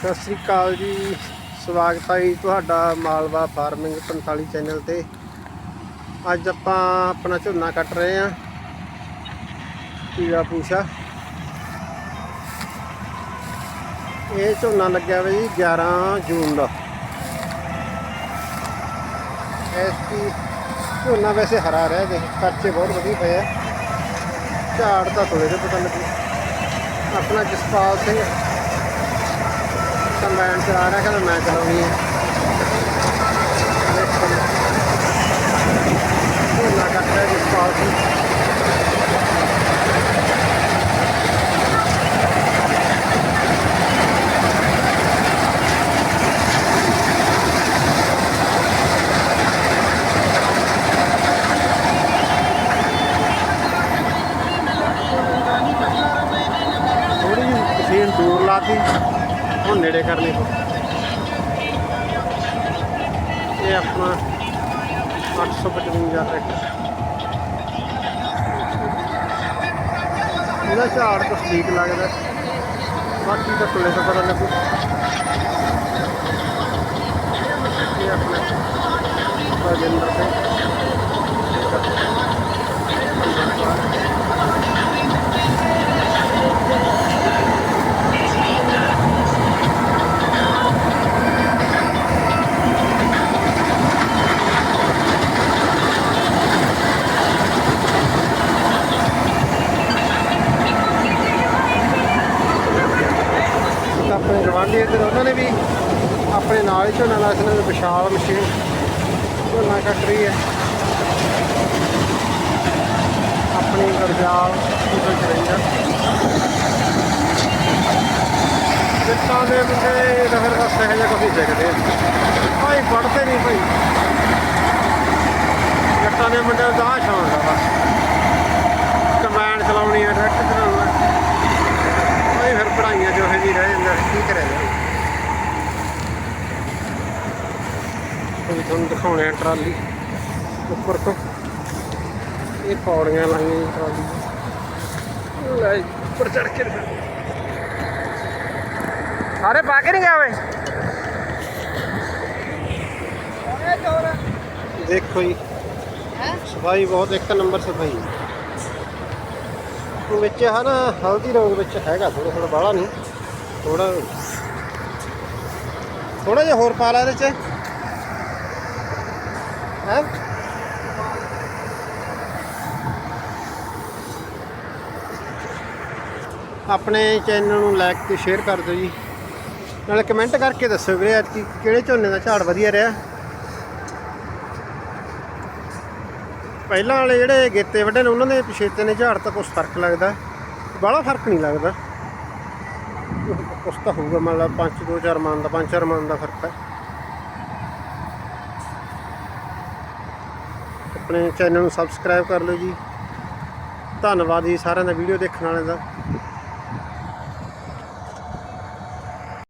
ਸਤਿ ਸ੍ਰੀ ਅਕਾਲ ਜੀ। ਸਵਾਗਤ ਹੈ ਜੀ ਤੁਹਾਡਾ ਮਾਲਵਾ ਫਾਰਮਿੰਗ 45 ਚੈਨਲ ਤੇ। ਅੱਜ ਆਪਾਂ ਆਪਣਾ ਝੋਨਾ ਕੱਟ ਰਹੇ ਹਾਂ। ਪੀਲਾ ਪੂਸ਼ਾ ਇਹ ਝੋਨਾ ਲੱਗਿਆ ਵਾ ਜੀ 11 ਜੂਨ ਦਾ। ਇਸ ਦੀ ਝੋਨਾ ਵੈਸੇ ਹਰਾ ਰਹਿ ਦੇਖ ਖਰਚੇ ਬਹੁਤ ਵਧੀਆ ਪਏ ਆ। ਝਾੜ ਤਾਂ ਥੋੜੇ ਜਿਹਾ ਪਤਾ ਲੱਗੂ। ਆਪਣਾ ਜਸਪਾਲ ਸਿੰਘ ਕੰਬਾਈਨ ਚਲਾ ਰਿਹਾ ਕਹਿੰਦਾ ਮੈਂ ਚਲਾਉਣੀ ਹੈ। ਦੇਖੋ ਝੋਨਾ ਕੱਟ ਰਿਹਾ ਜਸਪਾਲ ਸਿੰਘ ਥੋੜੀ ਜਿਹੀ ਮਸ਼ੀਨ ਦੂਰ ਲਾਤੀ ਹੁਣ ਨੇੜੇ ਕਰਨੇ ਪਊ ਇਹ ਆਪਣਾ 855 ਟਰੈਕਟਰ ਇਹਦਾ ਝਾੜ ਕੁਛ ਠੀਕ ਲੱਗਦਾ। ਬਾਕੀ ਤਾਂ ਤੁਲੇ ਤੋਂ ਪਤਾ ਲੱਗੂ। ਇਹ ਆਪਣਾ ਰਾਜਿੰਦਰ ਸਿੰਘ। ਇੱਕ ਆਪਣੇ ਗਵਾਂਢੀ ਇੱਧਰ ਉਹਨਾਂ ਨੇ ਵੀ ਆਪਣੇ ਨਾਲ ਹੀ ਝੋਨਾ ਲਾਇਆ ਸੀ ਵਿਸ਼ਾਲ ਮਸ਼ੀਨ। ਝੋਨਾ ਕੱਟ ਰਹੀ ਹੈ। ਆਪਣੀ ਗਰਜਾਲ ਉਧਰ ਚਲਾਈਦਾ ਜਿੱਤਾਂ ਦੇ ਮੁੰਡੇ ਨਹਿਰ ਦਾ ਸਹਿ ਕੋਈ ਸਿੱਖਦੇ ਭਾਈ ਪੜਦੇ ਨਹੀਂ ਭਾਈ। ਜੱਟਾਂ ਦੇ ਮੁੰਡਿਆਂ ਦਾ ਆਹ ਸ਼ੌਂਕ ਆ ਬਸ ਕਮੈਂਡ ਚਲਾਉਣੀ ਹੈ ਟਰੈਕਟਰ ਚਲਾਉਣਾ ਭਾਈ ਫਿਰ ਪੜਾਈਆਂ ਜੋ ਹੈ ਜੀ ਰਹਿ ਜਾਂਦਾ ਕੀ ਕਰਿਆ ਜਾਵੇ ਹੁਣ ਤੁਹਾਨੂੰ ਦਿਖਾਉਣੇ ਆ ਟਰਾਲੀ ਉੱਪਰ ਤੋਂ। ਇਹ ਪੌੜੀਆਂ ਲਾਈਆਂ ਜੀ ਟਰਾਲੀ। ਲੈ ਉੱਪਰ ਚੜ ਕੇ ਦਿਖਾ। ਸਾਰੇ ਪਾ ਕੇ ਨਹੀਂ ਗਿਆ ਓਏ? ਦੇਖੋ ਜੀ। ਸਫ਼ਾਈ ਬਹੁਤ ਇੱਕ ਨੰਬਰ ਸਫ਼ਾਈ। ਵਿੱਚ ਹੈ ਨਾ ਹਲਦੀ ਰੰਗ ਵਿੱਚ ਹੈਗਾ ਥੋੜਾ ਥੋੜਾ ਬਾਹਲਾ ਨਹੀਂ। ਥੋੜਾ ਥੋੜਾ ਜਿਹਾ ਹੋਰ ਪਾ ਲਾ ਇਹਦੇ ਚ। ਹੈ। ਆਪਣੇ ਚੈਨਲ ਨੂੰ ਲਾਈਕ ਤੇ ਸ਼ੇਅਰ ਕਰ ਦਿਓ ਜੀ। ਨਾਲੇ ਕਮੈਂਟ ਕਰਕੇ ਦੱਸੋ ਵੀਰੇ ਅੱਜ ਕੀ ਕਿਹੜੇ ਝੋਨੇ ਦਾ ਝਾੜ ਵਧੀਆ ਰਿਹਾ। ਪਹਿਲਾਂ ਵਾਲੇ ਜਿਹੜੇ ਗੇਤੇ ਵੱਡੇ ਨੇ, ਉਹਨਾਂ ਦੇ ਪਿਛੇਤੇ ਨੇ ਝਾੜ ਤਾਂ ਕੁਝ ਫ਼ਰਕ ਲੱਗਦਾ। ਬਾਹਲਾ ਫ਼ਰਕ ਨਹੀਂ ਲੱਗਦਾ। ਕੁਛ ਤਾਂ ਹੋਊਗਾ ਮਤਲਬ ਲਾ 5 2 4 ਮਨ ਦਾ 5 4 ਮਨ ਦਾ ਫ਼ਰਕ ਹੈ। ਆਪਣੇ ਚੈਨਲ ਨੂੰ ਸਬਸਕ੍ਰਾਈਬ ਕਰ ਲਓ ਜੀ। ਧੰਨਵਾਦ ਜੀ ਸਾਰਿਆਂ ਦਾ ਵੀਡੀਓ ਦੇਖਣ ਵਾਲਿਆਂ ਦਾ।